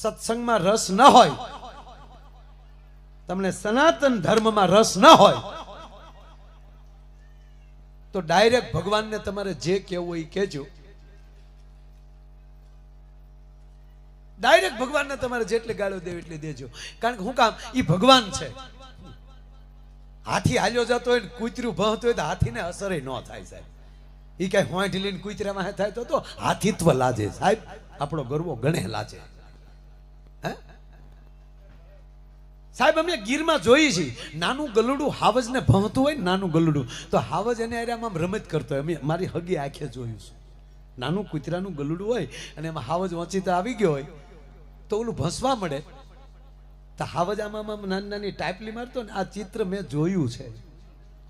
સત્સંગમાં રસ ન હોય. તમને સનાતન ધર્મમાં રસ ન હોય. તો ડાયરેક્ટ ભગવાનને તમારે જે કહેવું એ કહેજો. ડાયરેક્ટ ભગવાનને તમારે જેટલી ગાળો દેવી એટલી દેજો. કારણ કે હું કામ એ ભગવાન છે. હાથી હાલ્યો જતો હોય ને, કૂતરું ભણતું હોય તો હાથીને અસર ન થાય સાહેબ. એ કઈ હોય ઢીલીને કૂતરામાં થાય તો હાથીત્વ લાજે સાહેબ. આપણો ગરવો ગણે લાજે. સાહેબ અમે ગીરમાં જોઈએ છીએ નાનું ગલુડું હાવજને ભણતું હોય નાનું ગલુડું. તો હાવજ એને અરે આમ રમત કરતો હોય. અમે મારી હગી આંખે જોયું છે. નાનું કૂતરાનું ગલુડું હોય અને એમાં હાવજ વંચિત આવી ગયો હોય. તો ઓલું ભસવા મળે. તો હાવજ આમાં આમ નાની નાની ટાઈપલી મારતો ને આ ચિત્ર મેં જોયું છે.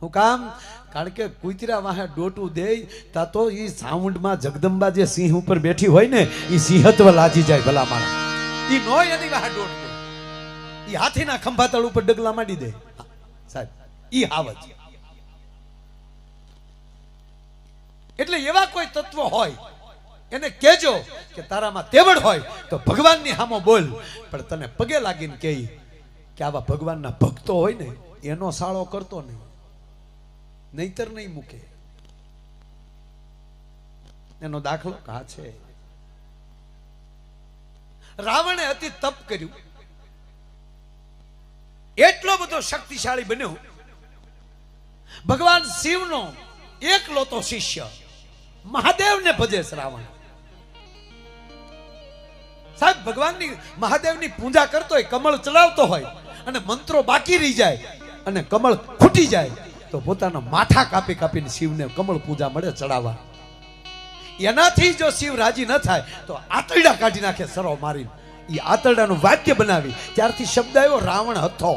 હું કામ? કારણ કે કૂતરા વાહે ડોટું દે તા તો એ સાઉન્ડમાં જગદંબા જે સિંહ ઉપર બેઠી હોય ને એ સિંહત્વ લાજી જાય ભલા મારા એ નો એની વાહે ડોટ એ હાથીના ખંભા તળ ઉપર ડગલા માંડી દે. સાહેબ, ઈ હાવજ એટલે એવા કોઈ તત્વ હોય, એને કહેજો કે તારામાં તેવડ હોય તો ભગવાનની હામો બોલ. પણ તને પગે લાગીને કહે કે આવા ભગવાનના ભક્તો હોય ને, એનો સાળો કરતો નહીં. નહીતર નહીં મૂકે. એનો દાખલો કા છે? રાવણે અતિ તપ કર્યું. એટલો બધો શક્તિશાળી બન્યો. ભગવાન શિવનો એકલો તો શિષ્ય, મહાદેવને ભજે શ્રાવણ. રાવણ સાહેબ, ભગવાનની મહાદેવની પૂજા કરતો હોય, કમળ ચલાવતો હોય, અને મંત્રો બાકી રહી જાય, અને કમળ ખૂટી જાય, તો પોતાના માથા કાપી કાપીને શિવને કમળ પૂજા મળે ચડાવવા. એનાથી જો શિવ રાજી ન થાય, તો આતરડા કાઢી નાખે, સરો મારી એ આતરડાનું વાદ્ય બનાવી. ત્યારથી શબ્દ આવ્યો, રાવણ હતો.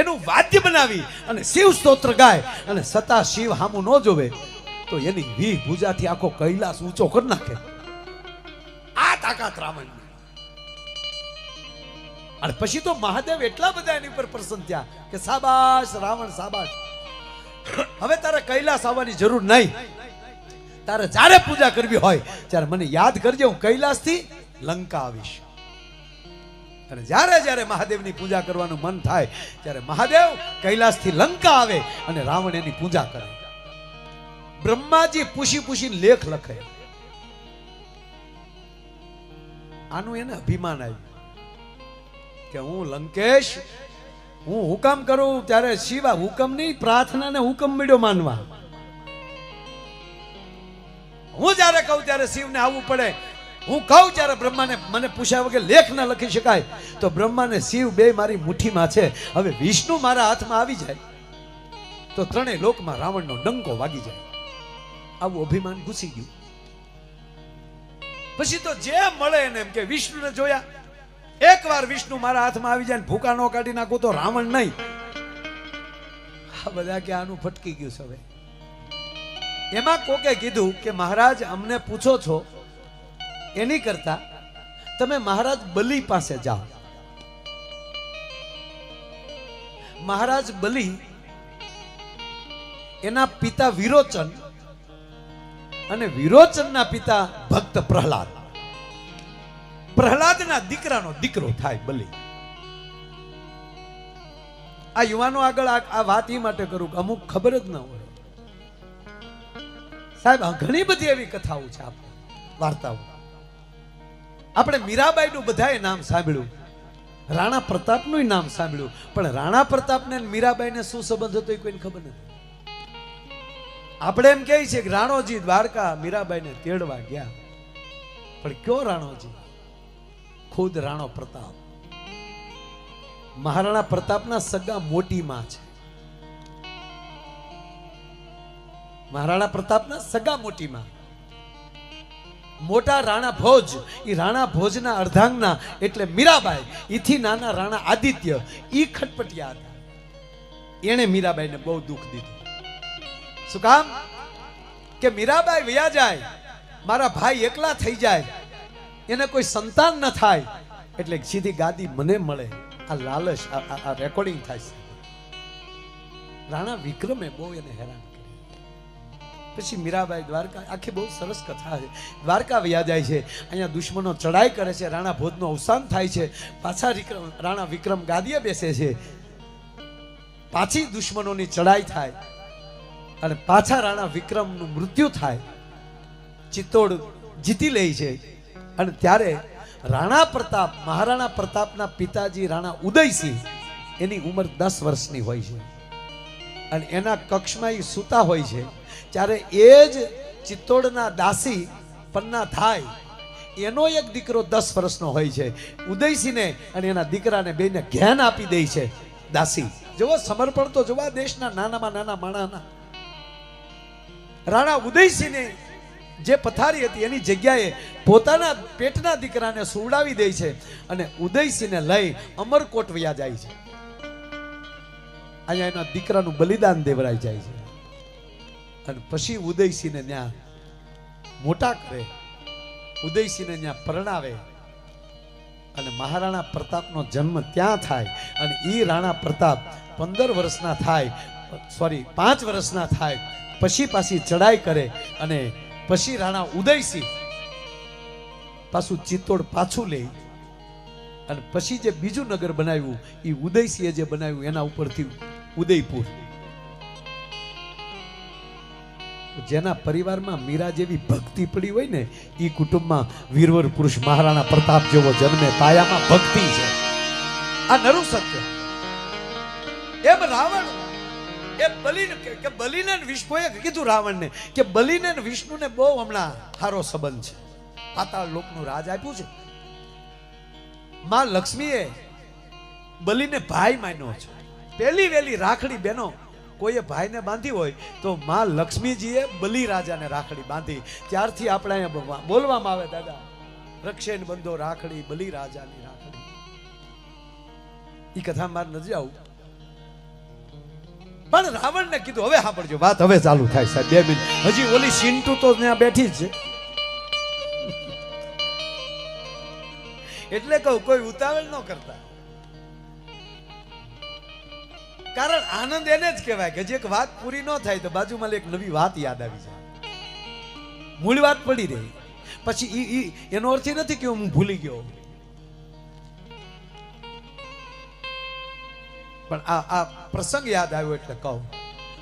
એનું વાદ્ય બનાવી અને શિવ સ્તોત્ર ગાય અને સતા શિવ હામું ન જોવે, તો એની વી ભુજાથી આખો કૈલાસ ઊંચો કરી નાખે. આ તાકાત રાવણ અને પછી તો મહાદેવ એટલા બધા એની ઉપર પ્રસન્ન થયા કે સાબાશ, રાવણ સાબાશ. હવે તારે કૈલાસ આવવાની જરૂર નહીં. તારે જ્યારે પૂજા કરવી હોય ત્યારે મને યાદ કરજે, હું કૈલાસથી લંકા આવીશ. અને જ્યારે જ્યારે મહાદેવની પૂજા કરવાનું મન થાય, ત્યારે મહાદેવ કૈલાસથી લંકા આવે અને રાવણ એની પૂજા કરે. બ્રહ્માજી પૂછી પૂછીને લેખ લખે. આનું એને અભિમાન આવ્યું કે હું લંકેશ, હું હુકમ કરું ત્યારે શિવા હુકમ નહીં પ્રાર્થનાને હુકમ મળ્યો માનવા. હું જ્યારે કહું ત્યારે શિવને આવવું પડે. હું કહું જ્યારે બ્રહ્માને મને પૂછ્યા વગર લેખ ન લખી શકાય. તો બ્રહ્માને શિવ બે મારી મુઠ્ઠીમાં છે. હવે વિષ્ણુ મારા હાથમાં આવી જાય. તો ત્રણેય લોકમાં રાવણનો ડંકો વાગી જાય. આવું અભિમાન ઘૂસી ગયું. પછી તો જે મળે એને એમ કે વિષ્ણુને જોયા. એકવાર વિષ્ણુ મારા હાથમાં આવી જાય ભૂકા નો કાઢી નાખું તો રાવણ નહીં. આ બધા કે આનું ફટકી ગયું છે હવે. એમાં કોકે કીધું કે મહારાજ, અમને પૂછો છો, એની કરતા તમે મહારાજ બલી પાસે જાઓ. મહારાજ બલી એના પિતા વિરોચન અને વિરોચનના પિતા ભક્ત પ્રહલાદ. પ્રહલાદના દીકરાનો દીકરો થાય બલી. આ યુવાનો આગળ આ વાત એ માટે કરું કે અમુક ખબર જ ન હોય. સાહેબ ઘણી બધી એવી કથાઓ છે આપણે વાર્તાઓ. આપણે મીરાબાઈનું બધાએ નામ સાંભળ્યું. રાણા પ્રતાપનું નામ સાંભળ્યું. પણ રાણા પ્રતાપને મીરાબાઈને શું સંબંધ હતો એ કોઈને ખબર નથી. આપણે એમ કહે છીએ કે રાણોજી દ્વારકા મીરાબાઈને તેડવા ગયા. પણ કયો રાણોજી? ખુદ રાણો પ્રતાપ. મહારાણા પ્રતાપના સગા મોટી માં છે. મહારાણા પ્રતાપના સગા મોટીમાં. મોટા રાણા ભોજ એ રાણા ભોજના અર્ધાંગના એટલે મીરાબાઈ, ઈથી નાના રાણા આદિત્ય, ઈ ખટપટિયા હતા. એણે મીરાબાઈને બહુ દુઃખ દીધું. શું કામ? કે મીરાબાઈ વ્યા જાય, મારા ભાઈ એકલા થઈ જાય, એને કોઈ સંતાન ન થાય, એટલે સીધી ગાદી મને મળે. આ લાલચ, આ- રેકોર્ડિંગ થાય છે. રાણા વિક્રમે બહુ એને હેરાન પછી મીરાબાઈ દ્વારકા, આખી બહુ સરસ કથા છે. દ્વારકા વ્યા જાય છે. અહીંયા દુશ્મનો ચડાઈ કરે છે, રાણા ભોજનું અવસાન થાય છે. પાછા વિક્રમ, રાણા વિક્રમ ગાદીએ બેસે છે. પાછી દુશ્મનોની ચડાઈ થાય અને પાછા રાણા વિક્રમનું મૃત્યુ થાય. ચિત્તોડ જીતી લે છે. અને ત્યારે રાણા પ્રતાપ, મહારાણા પ્રતાપના પિતાજી રાણા ઉદયસિંહ, એની ઉંમર દસ વર્ષની હોય છે. અને એના કક્ષમાં એ સૂતા હોય છે. ત્યારે એ જ ચિત્તોડના દાસી પન્ના થાય, એનો એક દીકરો દસ વર્ષનો હોય છે. ઉદયસિંહને અને એના દીકરાને બેને ઘેન આપી દે છે દાસી. જુઓ, સમર્પણ તો જોવા દેશના નાનામાં નાના માણાના. રાણા ઉદયસિંહને જે પથારી હતી, એની જગ્યાએ પોતાના પેટના દીકરાને સુવડાવી દે છે અને ઉદયસિંહને લઈ અમરકોટ વયા જાય છે. અહીંયા એના દીકરાનું બલિદાન દેવરાઈ જાય છે. અને પછી ઉદયસિંહને ત્યાં મોટા કરે. ઉદયસિંહને ત્યાં પરણાવે. અને મહારાણા પ્રતાપનો જન્મ ત્યાં થાય. અને એ રાણા પ્રતાપ પંદર વર્ષના થાય. સોરી, પાંચ વર્ષના થાય. પછી પાછી ચડાઈ કરે. અને પછી રાણા ઉદયસિંહ પાછું ચિત્તોડ પાછું લે. અને પછી જે બીજું નગર બનાવ્યું એ ઉદયસિંહે જે બનાવ્યું, એના ઉપરથી ઉદયપુર. જેના પરિવારમાં મીરા જેવી ભક્તિ પડી હોય ને, એ કુટુંબમાં વીરવર પુરુષ મહારાણા પ્રતાપ જેવો જન્મે પાયામાં ભક્તિ છે. આ નરુ સત્ય. એમ રાવણ, એ બલિને કે- બલિને વિષ્ણુએ કીધું રાવણને કે બલિને વિષ્ણુને બહુ હમણાં સારો સંબંધ છે. પાતાળ લોકનું રાજ આપ્યું છે. માં લક્ષ્મીએ બલિને ભાઈ માન્યો છે. પહેલી વેલી રાખડી બેનો કોઈએ ભાઈને બાંધી હોય તો માં લક્ષ્મીજીએ બલી રાજાને રાખડી બાંધી. ત્યારથી આપણે અહીંયા બોલવામાં આવે દાદા, રક્ષેન બંધો રાખડી, બલિ રાજાની રાખડી. એ કથા મારે નથી આવું. પણ રાવણને કીધું, હવે સાંભળજો, વાત હવે ચાલુ થાય સાહેબ, બે મિનિટ. હજી ઓલી સિન્ટુ તો ત્યાં બેઠી જ છે. એટલે કહું, કોઈ ઉતાવળ ન કરતા. કારણ આનંદ એને જ કહેવાય કે જે એક વાત પૂરી ન થાય તો બાજુમાં એક નવી વાત યાદ આવી જાય. મૂળ વાત પડી રહી. પછી ઈ એનો અર્થ નથી કે હું ભૂલી ગયો. પણ આ આ પ્રસંગ યાદ આવ્યો એટલે કહું.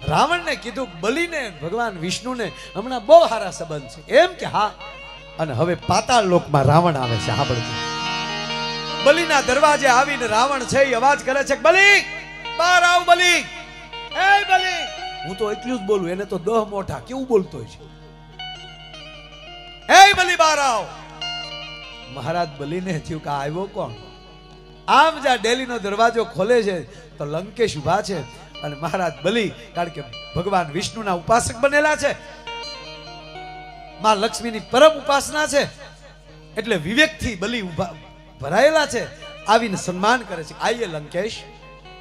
રાવણને કીધું બલીને, ભગવાન વિષ્ણુને હમણાં બહુ સારા સંબંધ છે. એમ કે હા. અને હવે પાતાળ લોકમાં રાવણ આવે છે. સાંભળજો બલીના દરવાજે આવીને રાવણ છે એ અવાજ કરે છે બલી! બહાર આવ બલી. એ બલી. હું તો એટલું જ બોલું એને તો દહ મોઢા કેવું બોલતો છે? એ બલી બહાર આવ. મહારાજ બલીને થયું કે આવ્યો કોણ? આમ જ્યાં ડેલીનો દરવાજો ખોલે છે તો લંકેશ ઊભા છે અને મહારાજ બલી કારણ કે ભગવાન વિષ્ણુના ઉપાસક બનેલા છે. માં લક્ષ્મીની પરમ ઉપાસના છે એટલે વિવેકથી બલી ઊભા ભરાયેલા છે આવીને સન્માન કરે છે. આઈએ લંકેશ.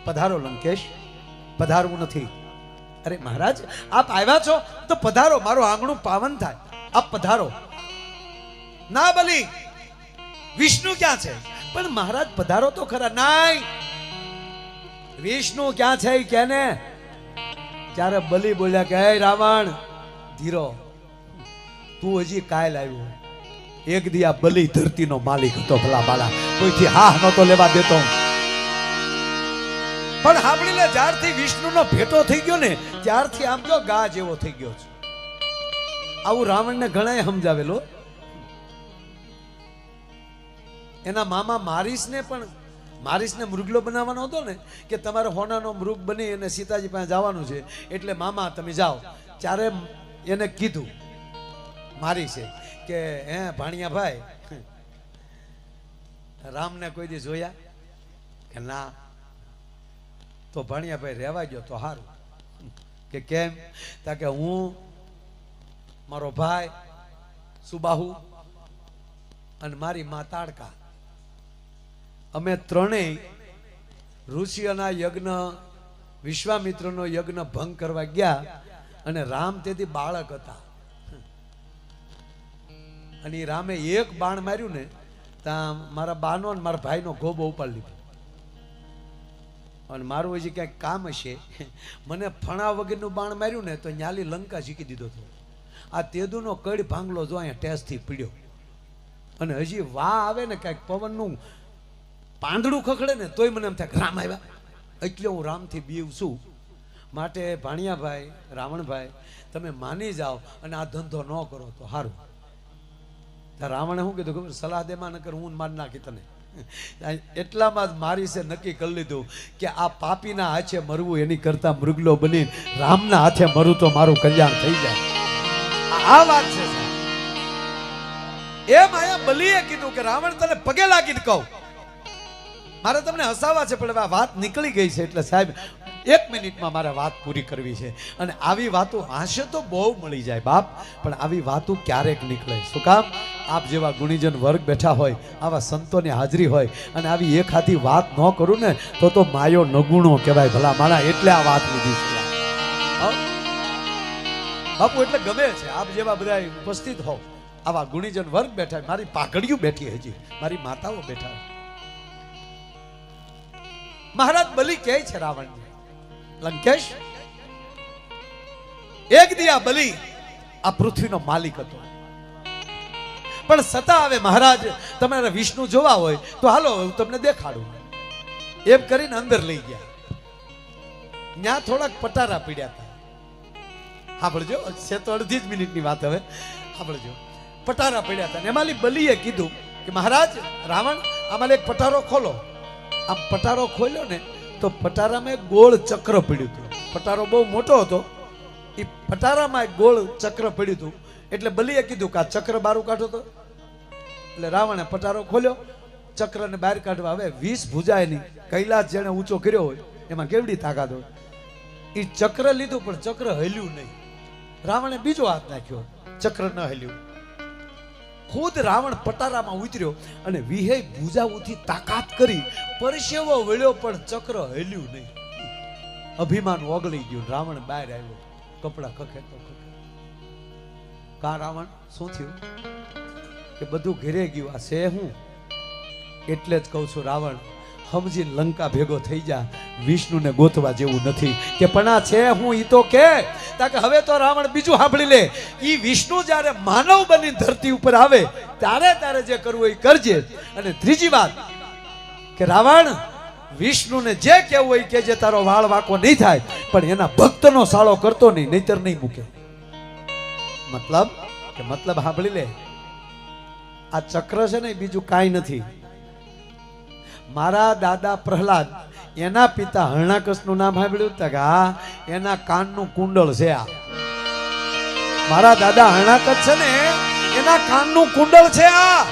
પધારો લંકેશ. પધારવું નથી. અરે મહારાજ, આપ આવ્યા છો તો પધારો. મારું આંગણું પાવન થાય. આપ પધારો. ના બલી, વિષ્ણુ ક્યાં છે? પણ મહારાજ, પધારો તો ખરા. નાય! વિષ્ણુ ક્યાં છે કેને? ત્યારે બલી બોલ્યા કે, હે રાવણ, ધીરો, તું હજી કાલ આવ્યો એક દી આ બલી ધરતીનો માલિક હતો ભલા બાળા. કોઈથી હા નહોતો લેવા દેતો પણ સાંભળી લે, જ્યારથી વિષ્ણુનો ભેટો થઈ ગયો ને, ત્યારથી આમ જો ગા જેવો થઈ ગયો છે. આવું રાવણને ઘણાએ સમજાવેલો એના મામા મારીસને પણ મારીસને મૃગલો બનાવવાનો હતો ને, કે તમારે હોનાનો મૃગ બની અને સીતાજી પાસે જવાનું છે, એટલે મામા તમે જાઓ. ત્યારે એને કીધું મારીસે કે, હે ભાણિયા ભાઈ રામને કોઈ દી જોયા? કે ના તો ભાણિયાભાઈ રહેવા ગયો તો સારું કે કેમ? તા કે હું, મારો ભાઈ, સુબાહુ અને મારી મા તાડકા. અમે ત્રણેય ઋષિઓના યજ્ઞ, વિશ્વામિત્રનો યજ્ઞ ભંગ કરવા ગયા અને રામ તેથી બાળક હતા. અને એ રામે એક બાણ માર્યું ને ત્યાં મારા બાનો અને મારા ભાઈનો ગોબો ઉપાડી લીધો. અને મારું હજી ક્યાંક કામ હશે. મને ફણા વગરનું બાણ માર્યું ને તો ન્યાલી લંકા શીખી દીધો હતો. આ તેદુનો કડ ભાંગલો જો અહીંયા ટેસ્ટથી પીડ્યો. અને હજી વા આવે ને કાંઈક પવનનું પાંદડું ખખડે ને તોય મને એમ થાય રામ આવ્યા. એટલે હું રામથી બીવ છું. માટે ભાણિયાભાઈ, રાવણભાઈ, તમે માની જાઓ અને આ ધંધો ન કરો તો સારું રાવણે શું કીધું ખબર? સલાહ દેમાં ન કર હું મારી નાખી તને. એટલામાં જ મારી છે નક્કી કરી લીધું કે આ પાપીના હાથે મરવું, એની કરતા મૃગલો બની રામના હાથે મરું તો મારું કલ્યાણ થઈ જાય. આ- વાત છે એમ આયા બલીએ કીધું કે રાવણ તને પગે લાગીને કહું. મારે તમને હસાવા છે, પણ વાત નીકળી ગઈ છે, એટલે સાહેબ, એક મિનિટમાં મારે વાત પૂરી કરવી છે. અને આવી વાતો હાશે તો બહુ મળી જાય બાપ, પણ આવી વાતો ક્યારેક નીકળે. શું કામ? આપ જેવા ગુણીજન વર્ગ બેઠા હોય, આવા સંતોની હાજરી હોય અને આવી એક હાથી વાત ન કરું ને, તો તો માયો નગુણો કહેવાય ભલા માણા એટલે આ વાત લીધી છે બાપુ, એટલે ગમે છે આપ જેવા બધા ઉપસ્થિત હો, આવા ગુણીજન વર્ગ બેઠા. મારી પાઘડીઓ બેઠી હજી, મારી માતાઓ બેઠા. મહારાજ બલી કહે છે રાવણ લંકેશ, એક દિયા બલિ આ પૃથ્વીનો માલિક હતો પણ સતા આવે મહારાજ, તમારે વિષ્ણુ જોવા હોય તો હાલો, હું તમને દેખાડું. એમ કરીને અંદર લઈ ગયા. ત્યાં થોડાક પટારા પીડ્યા હતા સાંભળજો છે તો અડધી જ મિનિટની વાત હવે. સાંભળજો પટારા પીડ્યા હતા ને એમાંની બલીએ કીધું કે મહારાજ, રાવણ, આમાં એક પટારો ખોલો. આમ પટારો ખોલ્યો ને, તો પટારામાં ગોળ ચક્ર પીડ્યું હતું. પટારો બહુ મોટો હતો. એ પટારામાં એક ગોળ ચક્ર પીડ્યું હતું. એટલે બલીએ કીધું કે આ ચક્ર બારું કાઢો તો. એટલે રાવણે પટારો ખોલ્યો. ચક્રને બહાર કાઢવા હવે વીસ ભૂજાય નહીં કૈલાસ જેણે ઊંચો કર્યો હોય, એમાં કેવડી તાકાત હોય? એ ચક્ર લીધું, પણ ચક્ર હલ્યું નહીં. રાવણે બીજો હાથ નાખ્યો. ચક્ર ન હલ્યું. ખુદ રાવણ પટારામાં ઉતર્યો અને વિહે ભુજાઓથી તાકાત કરી પરસેવો વળ્યો, પણ ચક્ર હલ્યું નહીં. અભિમાન ઓગળી ગયું. રાવણ બહાર આવ્યો. કપડા ખખેતો ખખે કા રાવણ શું થયું? કે બધું ઘેરે ગયું. આ છે હું? એટલે જ કહું છું, રાવણ સમજી લંકા ભેગો થઈ જા. વિષ્ણુને ગોતવા જેવું નથી. કે પણ આ છે હું, ઈ તો કે. કે હવે તો રાવણ બીજું સાંભળી લે. ઈ વિષ્ણુ જ્યારે માનવ બની ધરતી ઉપર આવે, ત્યારે તારે જે કરવું એ કરજે. અને ત્રીજી વાત, કે રાવણ, વિષ્ણુને જે કહેવું હોય કે જે તારો વાળ વાકો નહીં થાય. પણ એના ભક્તનો સાળો કરતો નહીં, નહીતર નહીં મૂકે. મતલબ કે મતલબ સાંભળી લે. આ ચક્ર છે ને બીજું કાંઈ નથી. મારા દાદા પ્રહલાદ એના પિતા હરણાકસનું નામ સાંભળ્યું તા કે હા એના કાનનું કુંડળ છે આ. મારા દાદા હરણાકસ છે ને એના કાનનું કુંડળ છે આ.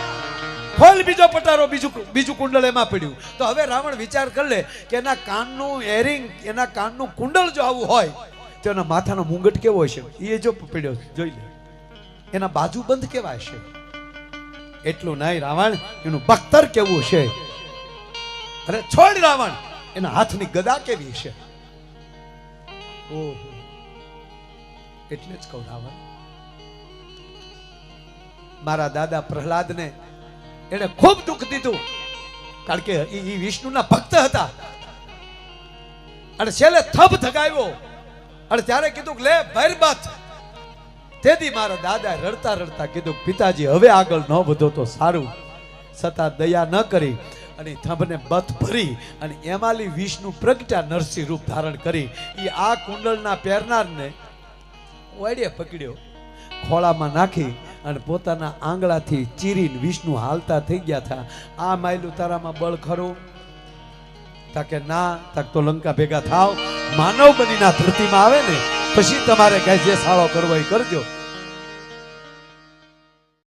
ફોલ બીજો પટારો બીજું બીજું કુંડળ એમાં પડ્યું. તો હવે રાવણ વિચાર કરી લે કે એના કાનનું એરિંગ એના કાનનું કુંડળ જો આવું હોય તો એના માથાનો મુંગટ કેવો હશે? એ જો પડ્યો છે, જોઈ લે. એના બાજુ કેવા છે. એટલું નહીં રાવણ, એનું બખ્તર કેવું છે? અરે છોડ રાવણ, એના હાથની ગદા કેવી છે? એટલે જ કહું રાવણ, મારા દાદા પ્રહલાદને એને ખૂબ દુઃખ દીધું, કારણ કે એ વિષ્ણુના ભક્ત હતા. અને છેલ્લે થપ થગાવ્યો અને ત્યારે કીધું કે, લે ભૈરબથ તેથી મારા દાદા રડતા રડતા કીધું, પિતાજી, હવે આગળ ન વધો તો સારું. છતાં દયા ન કરી અને થંભને બથ ભરી અને એમાલી વિષ્ણુ પ્રગટા નરસિંહ રૂપ ધારણ કરી. એ આ કુંડળના પહેરનારને ઓયડે પકડ્યો, ખોળામાં નાખી અને પોતાના આંગળાથી ચીરીને વિષ્ણુ હાલતા થઈ ગયા હતા આ માયલું તારામાં બળ ખરું? તાકે ના તાક તો લંકા ભેગા થાવ. માનવ બનીના ધરતીમાં આવે ને પછી તમારે કઈ જે સાળો કરવો એ કરજો.